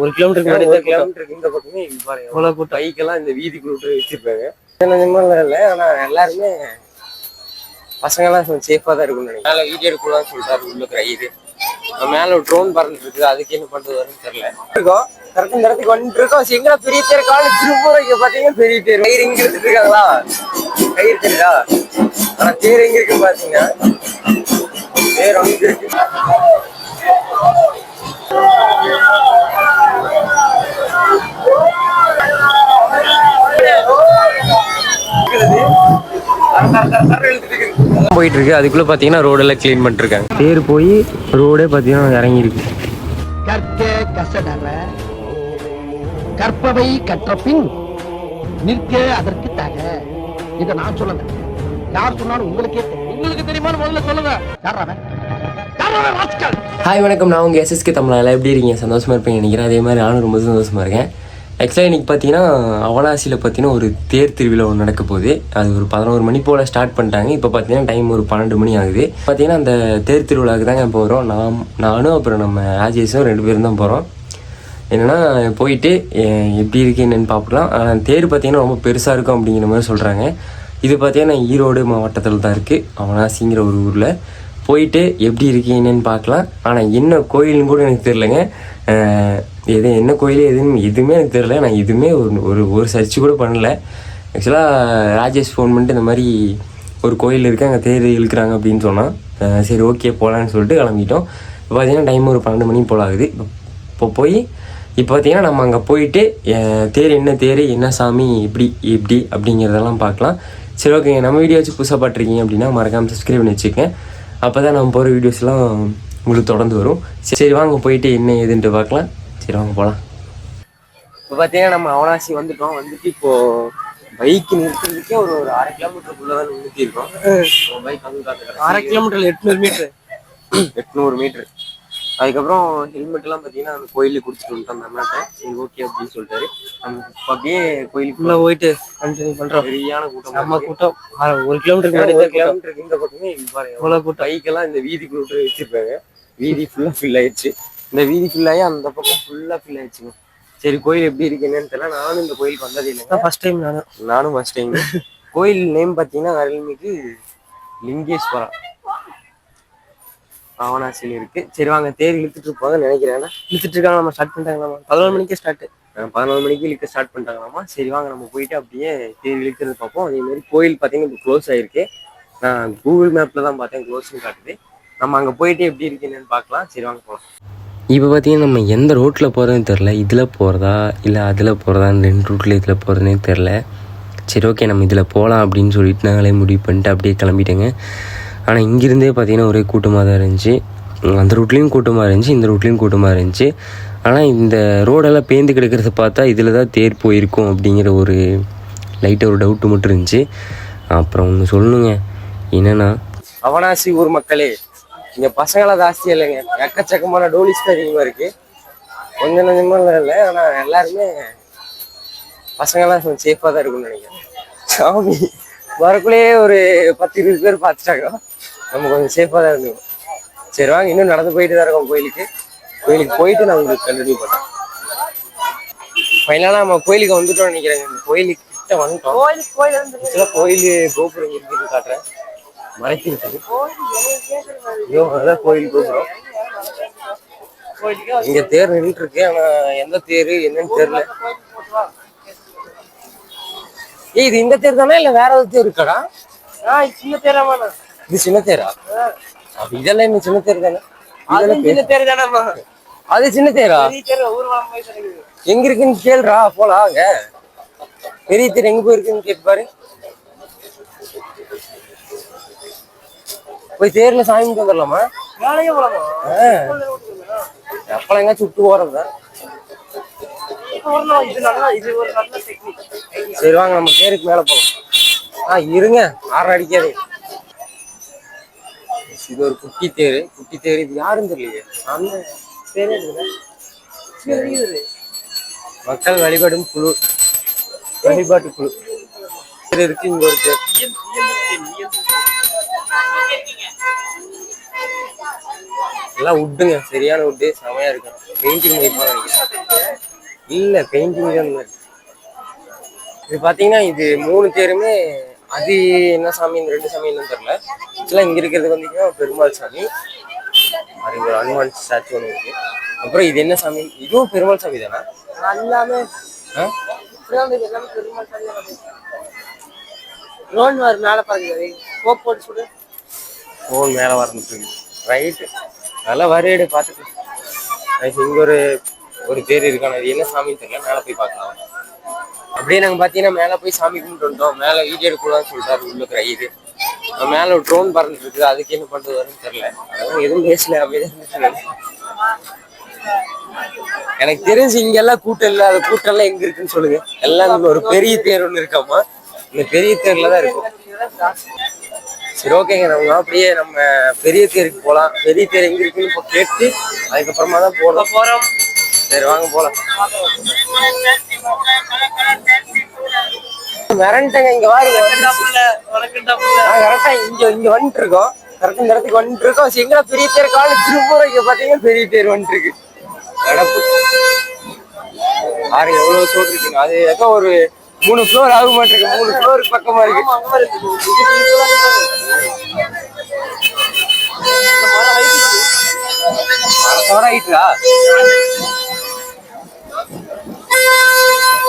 ஒரு கிலோமீட்டருக்கு ஒரு. கிலோமீட்டருக்கு இந்த பக்கமே இங்க பாருங்க. இவ்வளவு கூட்டம். பைக்கெல்லாம் இந்த வீதிக்குள்ள விட்டு வச்சிருப்பாங்க. நிம்மதியில் இல்லை ஆனா எல்லாருமே பசங்கெல்லாம் சேஃபா தான் இருக்கும்னு நினைக்கிறேன். மேலே வீடியோ எடுக்கலாம்னு சொல்லிட்டாரு உள்ள இருக்கிற இது மேல ட்ரோன் பறந்துட்டு இருக்குது. அதுக்கு என்ன பண்றதுன்னு தெரியல. இருக்கோம். கரெக்ட் இந்த இடத்துக்கு வந்துட்டு இருக்கோம். சரி, எங்கடா பெரிய தேர் காலேஜ் திரும்ப இங்க பாத்தீங்கன்னா பெரிய தேர் கயிறு எங்க எடுத்துட்டு இருக்காங்களா? கயிறு தெரியுதா? ஆனா தேர் எங்க இருக்கு பாத்தீங்கன்னா தேர் அங்க இருக்கு. போயிட்டு இருக்கு அதுக்குள்ள பாத்தீங்கன்னா ரோடெல்லாம் க்ளீன் பண்ணிட்டு இருக்காங்க தேர் போய் ரோடே பாத்தீங்கன்னா இறங்கி இருக்கு கற்க கசடற. கற்பவை கற்ற பின் நிற்க அதற்கு தக. இத நான் சொல்லல. யார் சொன்னாலும் உங்களுக்கே தெரியும். உங்களுக்கு தெரியுமா முதல்ல சொல்லுங்க? ஹாய் வணக்கம். நான் உங்கள் எஸ்எஸ்கே தமிழால். எப்படி இருக்கீங்க? சந்தோஷமா இருப்பீங்க நினைக்கிறேன். அதே மாதிரி நானும் ரொம்ப சந்தோஷமா இருக்கேன். ஆக்சுவலாக இன்னைக்கு பார்த்தீங்கன்னா அவனாசியில் பார்த்தீங்கன்னா ஒரு தேர் திருவிழா ஒன்று நடக்க போகுது. அது ஒரு பதினோரு மணி போல் ஸ்டார்ட் பண்ணிட்டாங்க. இப்போ பார்த்தீங்கன்னா டைம் ஒரு பன்னெண்டு மணி ஆகுது. பார்த்தீங்கன்னா அந்த தேர் திருவிழாவுக்கு தாங்க போகிறோம் நான் நானும் அப்புறம் நம்ம ஆஜேஸும் ரெண்டு பேரும் தான் போகிறோம் என்னன்னா போயிட்டு எப்படி இருக்கு என்னென்னு பார்க்கலாம் ஆனால் தேர் பார்த்தீங்கன்னா ரொம்ப பெருசாக இருக்கும் அப்படிங்கிற மாதிரி சொல்கிறாங்க இது பார்த்தீங்கன்னா ஈரோடு மாவட்டத்தில் தான் இருக்குது அவனாசிங்கிற ஒரு ஊரில். போயிட்டு எப்படி இருக்கு என்னென்னு பார்க்கலாம் ஆனால் என்ன கோயில்னு கூட எனக்கு தெரிலங்க எது என்ன கோயில் எதுன்னு எதுவுமே எனக்கு தெரில நான் எதுவுமே ஒரு ஒரு ஒரு சர்ச் கூட பண்ணல. ஆக்சுவலாக ராஜேஷ் ஃபோன் பண்ணிட்டு இந்த மாதிரி ஒரு கோயில் இருக்குது அங்கே தேர் இழுக்கிறாங்க அப்படின்னு சொன்னால் சரி ஓகே போகலான்னு சொல்லிட்டு கிளம்பிட்டோம். இப்போ பார்த்தீங்கன்னா டைம் ஒரு பன்னெண்டு மணி போல் ஆகுது. இப்போ போய் இப்போ பார்த்தீங்கன்னா நம்ம அங்கே போயிட்டு தேர் என்ன தேர் என்ன சாமி இப்படி இப்படி அப்படிங்கிறதெல்லாம் பார்க்கலாம். சரி ஓகேங்க நம்ம வீடியோ வச்சு புதுசாக பார்த்துருக்கீங்க அப்படின்னா மறக்காமல் சப்ஸ்கிரைப் பண்ணி வச்சுக்கங்க. அப்போ தான் நம்ம போகிற வீடியோஸ்லாம் உங்களுக்கு தொடர்ந்து வரும். சரி வாங்க போயிட்டு என்ன ஏதுன்ட்டு பார்க்கலாம். சரி வாங்க போகலாம் இப்போ பார்த்தீங்கன்னா நம்ம அவனாசி வந்துட்டோம். வந்துட்டு இப்போ பைக் நிறுத்துறதுக்கே ஒரு ஒரு அரை கிலோமீட்டருக்குள்ள தான் நிறுத்தி இருக்கோம் பைக் வந்து அரை கிலோமீட்டர்ல எட்நூறு மீட்டர். எட்நூறு மீட்ரு அதுக்கப்புறம் ஹெல்மெட் எல்லாம் பார்த்தீங்கன்னா அந்த கோயிலுக்கு கொடுத்துட்டு வந்துட்டோம் அந்த அண்ணாட்ட சரி ஓகே அப்படின்னு சொல்லிட்டாரு. நம்ம இப்ப அப்படியே கோயிலுக்குள்ள போயிட்டு கண்டினியூ பண்றோம். சரியான கூட்டம் நம்ம கூட்டம். ஒரு கிலோமீட்டருக்கு முன்னாடி ஒரு கிலோமீட்டருக்கு இந்த பக்கமே இங்க பாருங்க இவ்வளவு கூட்டம். பைக்கெல்லாம் இந்த வீதிக்குள்ள விட்டு வச்சிருப்பாங்க. வீதி ஃபுல்லா ஃபில் ஆயிடுச்சு. இந்த வீதி ஃபில் ஆகி அந்த பக்கம் ஃபுல்லா ஃபில் ஆயிடுச்சுங்க சரி கோயில் எப்படி இருக்கு என்னன்னு தெரியல. நானும் இந்த கோயிலுக்கு வந்தது இல்லைங்க. ஃபர்ஸ்ட் டைம் நானும். நானும் ஃபர்ஸ்ட் டைம் கோயில் நேம் பார்த்தீங்கன்னா அருள்மிகு லிங்கேஸ்வரா அவனாசியில் இருக்கு. சரி வாங்க தேர் இழுத்துட்டு இருப்பாங்கன்னு நினைக்கிறேன். இழுத்துட்டு இருக்காங்க. நம்ம ஸ்டார்ட் பண்ணிட்டாங்களாமா? பதினோரு மணிக்கே ஸ்டார்ட் பதினோரு மணிக்கு இழுக்க ஸ்டார்ட் பண்ணிட்டாங்களாமா? சரி வாங்க நம்ம போயிட்டு அப்படியே தேர் இழுக்கிறது பார்ப்போம். அதே மாதிரி கோயில் பார்த்தீங்கன்னா இப்போ க்ளோஸ் ஆயிருக்கு. நான் கூகுள் மேப்ல தான் பார்த்தேன். க்ளோஸ்னு காட்டுது. நம்ம அங்கே போயிட்டு எப்படி இருக்கு என்னன்னு பார்க்கலாம். சரி வாங்க போகலாம் இப்போ பார்த்தீங்கன்னா நம்ம எந்த ரோட்டில் போகிறதுன்னு தெரில இதில் போகிறதா இல்லை அதில் போகிறதா ரெண்டு ரூட்டில் இதில் போகிறதுனே தெரில சரி ஓகே நம்ம இதில் போகலாம் அப்படின்னு சொல்லிட்டு நாங்களே முடிவு பண்ணிட்டு அப்படியே கிளம்பிட்டேங்க. ஆனால் இங்கேருந்தே பார்த்தீங்கன்னா ஒரே கூட்டமாக தான் இருந்துச்சு. அந்த ரூட்லேயும் கூட்டமாக இருந்துச்சு இந்த ரூட்லேயும் கூட்டமாக இருந்துச்சு. ஆனால் இந்த ரோடெல்லாம் பேந்து கிடக்கிறத பார்த்தா இதில் தான் தேர் போயிருக்கும் அப்படிங்கிற ஒரு லைட்டாக ஒரு டவுட்டு மட்டும் இருந்துச்சு. அப்புறம் ஒன்று சொல்லணுங்க. என்னென்னா அவனாசி ஊர் மக்களே இங்க பசங்கள ஜாஸ்தியா இல்லைங்க. எக்கச்சக்கமான டோலிஸ் தான் அதிகமா இருக்கு. கொஞ்சம் கொஞ்சமா இல்லை ஆனா எல்லாருமே பசங்கெல்லாம் சேஃபா தான் இருக்கும்னு நினைக்கிறேன். சாமி வரக்குள்ளேயே ஒரு பத்து இருபது பேர் பார்த்துட்டாங்க. நம்ம கொஞ்சம் சேஃபா தான் இருந்தோம். சரி வாங்க இன்னும் நடந்து போயிட்டு தான் இருக்கோம் கோயிலுக்கு. கோயிலுக்கு போயிட்டு நான் உங்களுக்கு கண்டினியூ பண்ணேன் ஃபைனலாக நம்ம கோயிலுக்கு வந்துட்டோம்னு நினைக்கிறேங்க. கோயிலுக்கு கிட்ட வந்துட்டோம். ஆக்சுவலாக கோயில் கோபுரம் இருக்குன்னு காட்டுறேன். இருக்குது ஐயோ அதான் கோயில் கோபுரம். இங்க தேர் நின்றுட்டு இருக்கு ஆனா எந்த தேர் என்னன்னு தெரியல. ஏய் இது இந்த தேர் தானே இல்ல வேற ஏதாவது தேர் இருக்காடா? சின்ன தேராமா இது சின்ன தேரா? இதெல்லாம் இன்னும் சின்ன தேர் தானே? இதெல்லாம் சின்ன தேர் பெரிய- அது சின்ன தேரா? எங்க இருக்குன்னு கேளுடா போலாம் அங்க. பெரிய தேர் எங்க போயிருக்குன்னு கேட்டு பாரு. போய் தேர்ல சாமி கும்பிட்டு வந்துடலாமா? வேலையே போலாமா? அப்பெல்லாம் எங்கேயாச்சும் விட்டு போறதா? சரி வாங்க நம்ம தேருக்கு மேல போலாம். ஆ இருங்க. ஆறு அடிக்காது. இது ஒரு குட்டி தேர். குட்டி தேர் இது யாரும் தெரியலையே? பேரே மக்கள் வழிபடும் குழு. வழிபாட்டு குழு. தேர் இருக்கு இங்க ஒரு தேர். எல்லாம் உட்டுங்க சரியான உட்டு செமையா இருக்கு. பெயிண்டிங் பண்ணிருப்பாங்க நினைக்கிறேன் இல்ல பெயிண்டிங் தான். இது பாத்தீங்கன்னா இது மூணு தேருமே அது என்ன சாமி இந்த ரெண்டு சாமி என்னன்னு தெரியல. ஆக்சுவலா இங்க இருக்கிறது வந்தீங்கன்னா பெருமாள் சாமி. அது ஒரு அனுமான் ஸ்டாச்சு ஒன்று இருக்கு. அப்புறம் இது என்ன சாமி? இதுவும் பெருமாள் சாமி தானே? எல்லாமே பெருமாள் சாமி மேலே பாருங்க. போட்டு தோல் மேலே வரந்துட்டு ரைட்டு நல்லா வரையடு பார்த்துட்டு இங்கே இங்க ஒரு ஒரு பேர் இருக்கான. அது என்ன சாமின்னு தெரியல மேலே போய் பார்க்கலாம். அப்படியே நாங்கள் பார்த்தீங்கன்னா மேலே போய் சாமி கும்பிட்டு வந்துட்டோம். மேலே வீடியோ எடுக்கக்கூடாதுன்னு சொல்லிட்டாரு உள்ள இருக்கிற இது. மேலே ஒரு ட்ரோன் பறந்துட்டு இருக்குது. அதுக்கு என்ன பண்ணுறது வரும்னு தெரியல. அதெல்லாம் எதுவும் பேசல அப்படியே தான் எனக்கு தெரிஞ்சு இங்கெல்லாம் கூட்டம் இல்லை. அது கூட்டம் எல்லாம் எங்க இருக்குன்னு சொல்லுங்க. எல்லாம் ஒரு பெரிய தேர் ஒன்று இருக்காமா? இந்த பெரிய தேர்ல தான் இருக்கும். சரி ஓகேங்க. நம்ம அப்படியே நம்ம பெரிய தேருக்கு போலாம். பெரிய தேர் எங்க இருக்குன்னு இப்போ கேட்டு அதுக்கப்புறமா தான் போகணும் போறோம். சரி வாங்க போலாம். மிரண்டங்க இங்க வாருங்க. வணக்கம்டா நான் கரெக்டா இங்க இங்க வந்துட்டு இருக்கோம் கரெக்டா இந்த இடத்துக்கு வந்துட்டு இருக்கோம் எங்கடா பெரிய தேர்? கால திருப்பூர் இங்க பாத்தீங்கன்னா பெரிய தேர் வந்துட்டு இருக்கு கடப்பு. பாருங்க எவ்வளவு சோடு இருக்குங்க. அது ஏதோ ஒரு மூணு ஃப்ளோர் ஆக மாட்டிருக்கு மூணு ஃப்ளோருக்கு பக்கமா இருக்கு.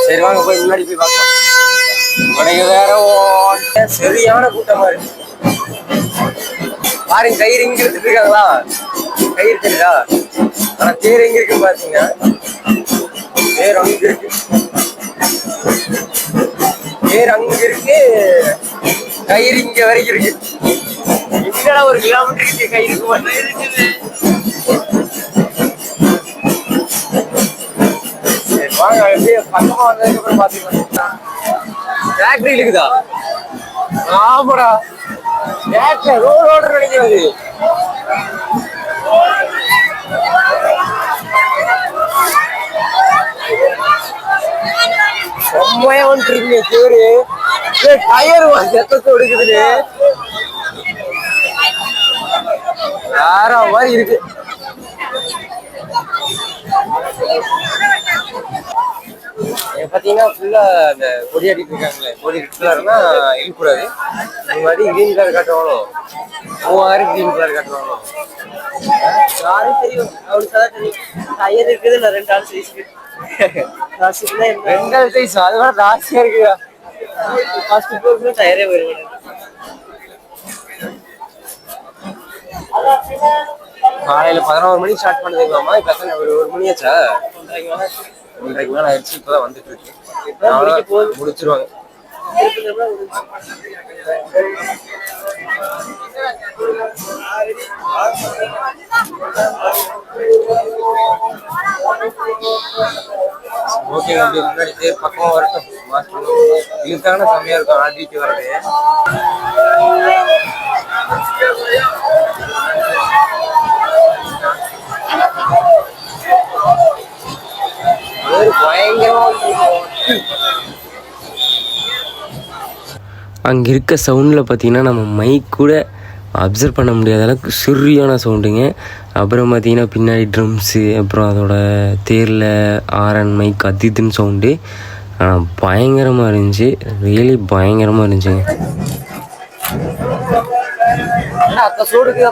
சரி வாங்க போய் முன்னாடி போய் பார்க்கலாம். உனக்கு வேற சரியான கூட்டமா இருக்கு. பாருங்க கயிறு இங்க எடுத்துட்டு இருக்காங்களா? கயிறு தெரியுதா? ஆனா தேர் எங்க இருக்குன்னு பாத்தீங்கன்னா தேர் அங்க இருக்கு. தேர் அங்க இருக்கு. கயிறு இங்க வரைக்கும் இருக்கு. எங்கடா ஒரு கிலோமீட்டர் இருக்கு கயிறுக்கு மட்டும் இருக்குது. வாங்க அப்படியே பக்கமா வந்ததுக்கு அப்புறம் பாத்துக்கலாம் ஃபேக்டரி இருக்குதா? ஆமாடா. ஃபேக்டரி ரோடு ரோடு நினைக்கிறது. வச்சிருக்கீங்க வந்துட்டு தேரு டயர் செத்தத்தை எடுக்குதுன்னு வேற மாதிரி இருக்கு. இங்க பாத்தீங்கன்னா ஃபுல்லா அந்த கொடி அடிட்டு இருக்காங்களே. கொடி ரெட் கலர்னா இழுக்கூடாது இந்த மாதிரி கிரீன் கலர் காட்டுவாங்களோ? மூவாயிரம் கிரீன் கலர் காட்டுவாங்களோ? யாரும் தெரியும். அவளுக்கு தான் தெரியும். டயர் இருக்குது இல்லை ரெண்டு ஆள் காசுக்குள்ள என்ன? ரெண்டாவது சைஸ் அது கூட ஜாஸ்தியா இருக்குதா? ஃபர்ஸ்ட் ஃப்ளோருக்கு டயரே வருவாங்க காலையில பதினோரு மணிக்கு ஸ்டார்ட் பண்ணதுங்களாமா இப்ப எத்தனை? ஒரு ஒரு மணி ஆச்சா? ஒன்றரைக்கு மேல ஆயிடுச்சு. இப்பதான் வந்துட்டு இருக்கு. முடிச்சிருவாங்க. ஓகே அப்படி முன்னாடி தேர் பக்கம் வரட்டும். இதுக்கான செம்மையா இருக்கும் ஆடிட்டு வரது அங்கே இருக்க சவுண்டில் பார்த்தீங்கன்னா நம்ம மைக் கூட அப்சர்வ் பண்ண முடியாத அளவுக்கு சரியான சவுண்டுங்க அப்புறம் பார்த்தீங்கன்னா பின்னாடி ட்ரம்ஸு அப்புறம் அதோட தேரில் ஆரன் மைக் அது இதுன்னு சவுண்டு பயங்கரமாக இருந்துச்சு. ரியலி பயங்கரமாக இருந்துச்சுங்க. அத்த சோடுக்கு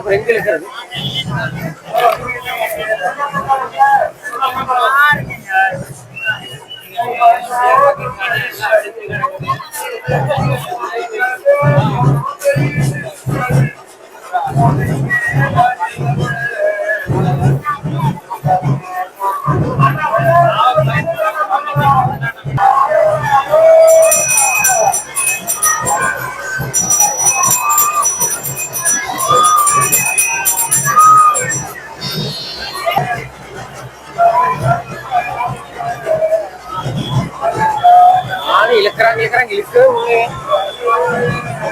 இழுக்கிறாங்க இழுக்கிறாங்க இழுக்கவே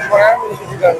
পরে আমি রেখে দিলাম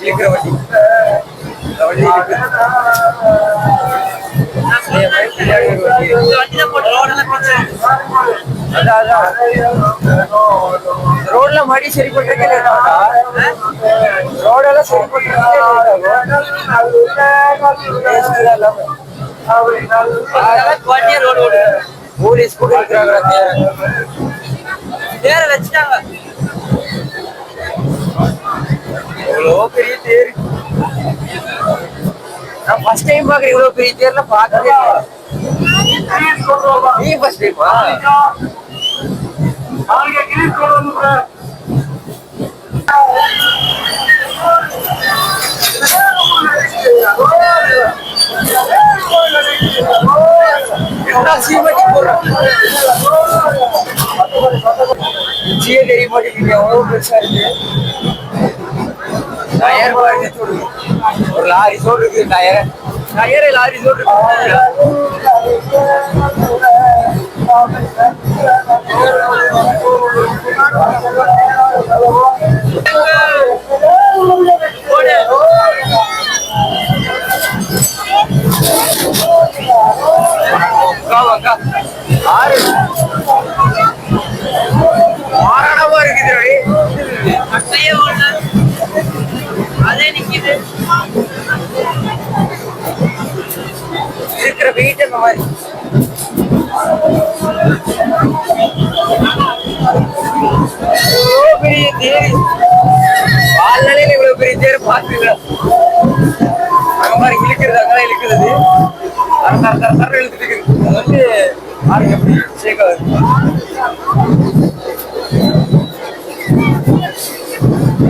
இழுக்கிற வண்டி இந்த வண்டி ரோட்ல மடி சரி பண்றதுக்கே ரோடெல்லாம் சரி பண்றதுக்கே போலீஸ் கூட இருக்கிறாங்க. தேர வச்சுட்டாங்க. எவ்வளோ பெரிய தேர் நான் ஃபர்ஸ்ட் டைம் பார்க்குறேன் இவ்வளோ பெரிய தேர்ல பார்த்ததே நீ ஃபர்ஸ்ட் டைமா என்ன சீமட்டி போடுறான் தெரிய மாட்டேங்குது எவ்வளவு பெருசா இருக்கு டயர் பாருங்க. சொல்லுங்க ஒரு லாரி சோடு இருக்கு டயர். டயரே லாரி சோடு பெரிய தேர். வாழ்நாளையில இவ்வளவு பெரிய தேர் பார்த்துக்கல அங்க மாதிரி இழுக்கிறது அங்கதான் இழுக்கிறது. தர தர தர தர இழுத்துட்டு இருக்குது. அது வந்து பாருங்க எப்படி ஷேக் ஆகுது.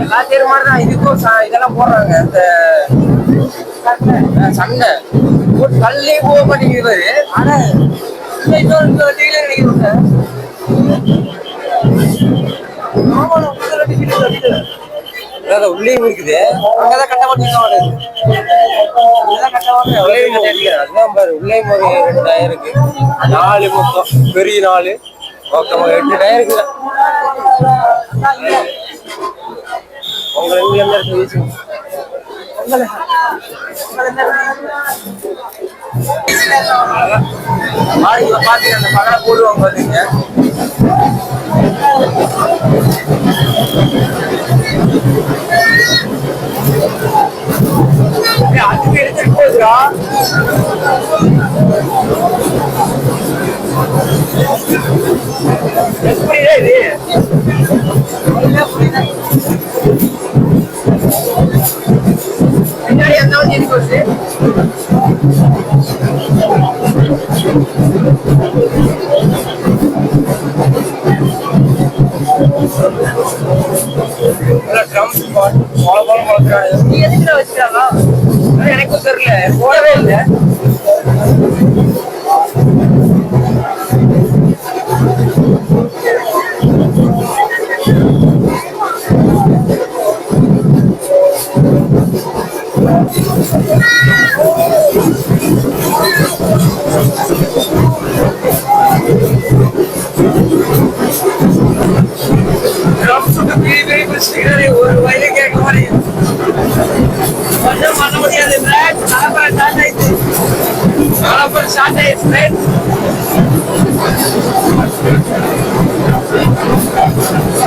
எல்லா தேர் மாதிரி தான். இதுக்கும் இதெல்லாம் போடுறாங்க. இந்த சண்டை. ஒரு தள்ளி போக மாட்டேங்குது. ஆனா இன்னொரு வண்டியில நினைக்கிறேன் ஆமா நான் முதல்ல டிக்கெட் எடுத்தேன். அதான் உள்ளேயும் இருக்குது. அங்கதான் கட்ட மாட்டேங்க அதுதான் பாரு உள்ளேயும் ஒரு ரெண்டு டயர் இருக்கு. நாலு மொத்தம் பெரிய நாலு. மொத்தம் எட்டு டயர் இருக்குல்ல உங்க ரெண்டு எந்த இடத்துல வீசுங்க மாடிக்குள்ள அந்த பகல போடுவாங்க பாத்தீங்க. அதுக்கு எடுத்துட்டு போகுதுடா இது? பின்னாடி அந்த வண்டி எதுக்கு வருது எனக்கும் தெரியல போடவே இல்லை நாலப்பறம் ஸ்டார்ட் ஆயிடுச்சு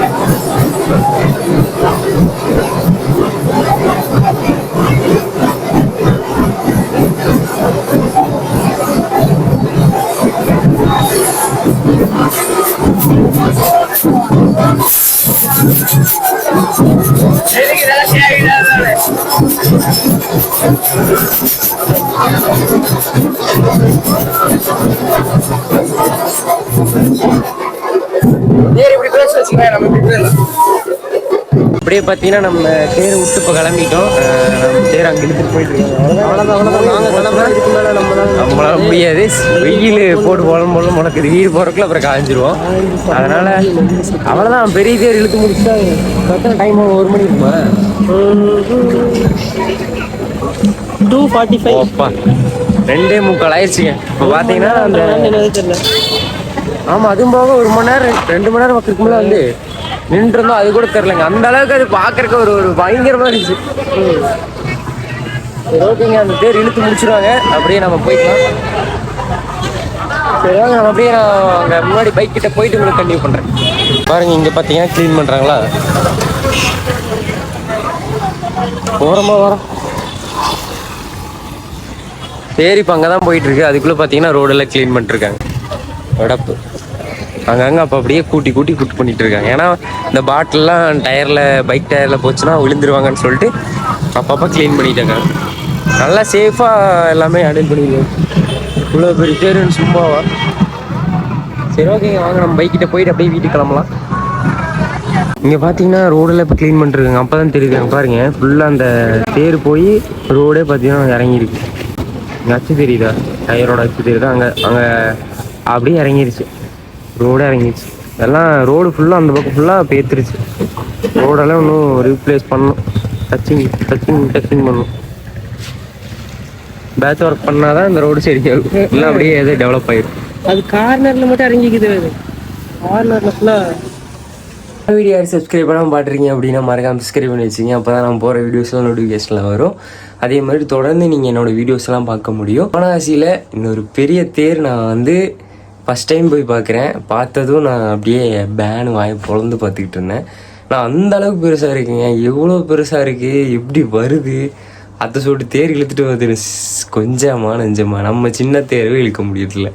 நேர் இப்படி பேச வச்சுக்கிறேன் நம்ம இப்படி பேசலாம் அப்படியே பார்த்தீங்கன்னா நம்ம தேரை விட்டு இப்போ கிளம்பிட்டோம். நம்ம தேர் அங்கே இழுத்துட்டு போயிட்டு இருக்கோம். நம்மளால. நம்மளால முடியாது. வெயில் போட்டு போலம் போல முளக்குது வீடு போகிறக்குள்ள அப்புறம் காய்ஞ்சிருவோம் அதனால அவ்வளோதான் பெரிய தேர் இழுத்து முடிச்சுட்டா கரெக்டாக டைம் ஒரு மணி இருக்குமா? டூ ஃபார்ட்டி ஃபைவ் ஓப்பா. ரெண்டே முக்கால் ஆயிடுச்சுங்க இப்போ பார்த்தீங்கன்னா அந்த ஆமாம் அதுவும் போக ஒரு மணி நேரம் ரெண்டு மணி நேரம் பக்கத்துக்கு மேலே வந்து. நின்றுருந்தோம் அது கூட தெரிலங்க அந்த அளவுக்கு அது பார்க்கறக்கு ஒரு ஒரு பயங்கரமாக இருந்துச்சு. சரி ஓகேங்க. அந்த தேர் இழுத்து முடிச்சிருவாங்க. அப்படியே நம்ம போய்க்கலாம். சரி வாங்க நம்ம அப்படியே நான் அங்கே முன்னாடி பைக் கிட்ட போயிட்டு உங்களுக்கு கண்டினியூ பண்ணுறேன் பாருங்க இங்கே பார்த்தீங்கன்னா க்ளீன் பண்ணுறாங்களா ஓரமாக வரோம். சரி இப்போ அங்கே தான் போயிட்டுருக்கு அதுக்குள்ளே பார்த்தீங்கன்னா ரோடெல்லாம் க்ளீன் பண்ணிட்டுருக்காங்க உடப்பு அங்கங்கே அப்போ அப்படியே கூட்டி கூட்டி கூட்டி பண்ணிட்டு இருக்காங்க ஏன்னா இந்த பாட்டிலெலாம் டயரில் பைக் டயரில் போச்சுன்னா விழுந்துருவாங்கன்னு சொல்லிட்டு அப்பப்போ க்ளீன் பண்ணிட்டாங்க. நல்லா சேஃபாக எல்லாமே ஹேண்டில் பண்ணிடுவோம் இவ்வளோ பெரிய தேருன்னு சும்மாவா? சரி ஓகேங்க வாங்க நம்ம பைக்கிட்ட போயிட்டு அப்படியே வீட்டுக்கு கிளம்பலாம். இங்கே பார்த்தீங்கன்னா ரோடெல்லாம் இப்போ க்ளீன் பண்ணிருக்காங்க அப்போ தான் தெரியுது பாருங்க. ஃபுல்லாக அந்த தேர் போய் ரோடே பார்த்தீங்கன்னா இறங்கியிருக்கு. இங்கே அச்சு தெரியுதா? டயரோட அச்சு தெரியுதா? அங்கே அங்கே அப்படியே இறங்கிருச்சு. ரோடே இறங்கிருச்சு எல்லாம் ரோடு ஃபுல்லாக அந்த பக்கம் ஃபுல்லாக பேத்துருச்சு. ரோடெல்லாம் இன்னும் ரீப்ளேஸ் பண்ணணும். டச்சிங் டச்சிங் டச்சிங் பண்ணணும். பேட்ச் ஒர்க் பண்ணாதான் இந்த ரோடு சரியாகும். இல்லை அப்படியே எதோ டெவலப் ஆயிடும் அது கார்னர்ல மட்டும் இறங்கிக்குது அது. கார்னர்ல ஃபுல்லா வீடியோ யார் சப்ஸ்கிரைப் பண்ணாமல் பாட்டுருக்கீங்க அப்படின்னா மறக்காம சப்ஸ்கிரைப் பண்ணி வச்சுங்க அப்போ தான் நான் போகிற வீடியோஸ்லாம் நோட்டிஃபிகேஷனில் வரும். அதே மாதிரி தொடர்ந்து நீங்கள் என்னோடய வீடியோஸ்லாம் பார்க்க முடியும். வாரணாசியில் இன்னொரு பெரிய தேர் நான் வந்து ஃபஸ்ட் டைம் போய் பார்க்குறேன். பார்த்ததும் நான் அப்படியே பேனு வாய் பொழந்து பார்த்துக்கிட்டு இருந்தேன். நான் அந்த அளவுக்கு பெருசாக இருக்குங்க. எவ்வளோ பெருசாக இருக்குது எப்படி வருது? அதை சொல்லிட்டு தேர் இழுத்துட்டு வந்து கொஞ்சமா நெஞ்சமா. நம்ம சின்ன தேர்வே இழுக்க முடியறதில்ல.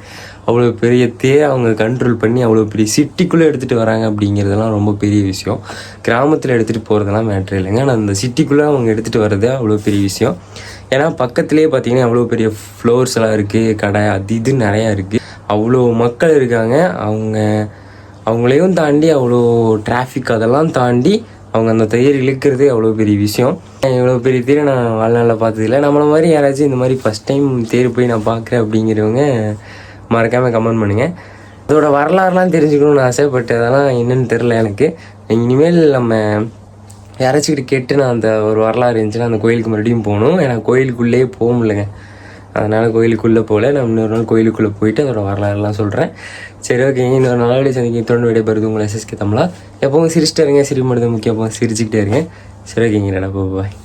அவ்வளோ பெரிய தேர் அவங்க கண்ட்ரோல் பண்ணி அவ்வளோ பெரிய சிட்டிக்குள்ளே எடுத்துகிட்டு வராங்க அப்படிங்கிறதெல்லாம் ரொம்ப பெரிய விஷயம். கிராமத்தில் எடுத்துகிட்டு போகிறதெல்லாம் மேட்ரு இல்லைங்க. ஆனால் அந்த சிட்டிக்குள்ளே அவங்க எடுத்துகிட்டு வர்றது அவ்வளோ பெரிய விஷயம். ஏன்னா பக்கத்துலேயே பார்த்தீங்கன்னா அவ்வளோ பெரிய ஃப்ளோர்ஸ் எல்லாம் இருக்குது கடை அது இது நிறையா இருக்குது அவ்வளோ மக்கள் இருக்காங்க. அவங்க அவங்களையும் தாண்டி அவ்வளோ டிராஃபிக் அதெல்லாம் தாண்டி அவங்க அந்த தேர் இழுக்கிறதே அவ்வளோ பெரிய விஷயம். இவ்வளோ பெரிய தேர் நான் வாழ்நாளில் பார்த்ததில்ல. நம்மளை மாதிரி யாராச்சும் இந்த மாதிரி ஃபஸ்ட் டைம் தேர் போய் நான் பார்க்குறேன் அப்படிங்கிறவங்க மறக்காமல் கமெண்ட் பண்ணுங்கள் அதோட வரலாறுலாம் தெரிஞ்சுக்கணும்னு ஆசை பட் அதெல்லாம் என்னென்னு தெரில எனக்கு. இனிமேல் நம்ம யாராச்சுக்கிட்ட கேட்டு நான் அந்த ஒரு வரலாறு இருந்துச்சுன்னா அந்த கோயிலுக்கு மறுபடியும் போகணும். ஏன்னா கோயிலுக்குள்ளேயே போக முடியலங்க. அதனால் கோயிலுக்குள்ளே போகல நான் இன்னொரு நாள் கோயிலுக்குள்ளே போயிட்டு அதோட வரலாறுலாம் சொல்கிறேன் சரி ஓகே இன்னொரு நாளடி சந்திக்க தொடர்ந்து விடைபெறுது உங்களை எஸ்எஸ்கே தமிழா. எப்பவும் சிரிச்சிட்டே இருங்க. சிரிப்பு மட்டும் முக்கியம். சிரிச்சுக்கிட்டே இருங்க. சரி ஓகேங்க பாய்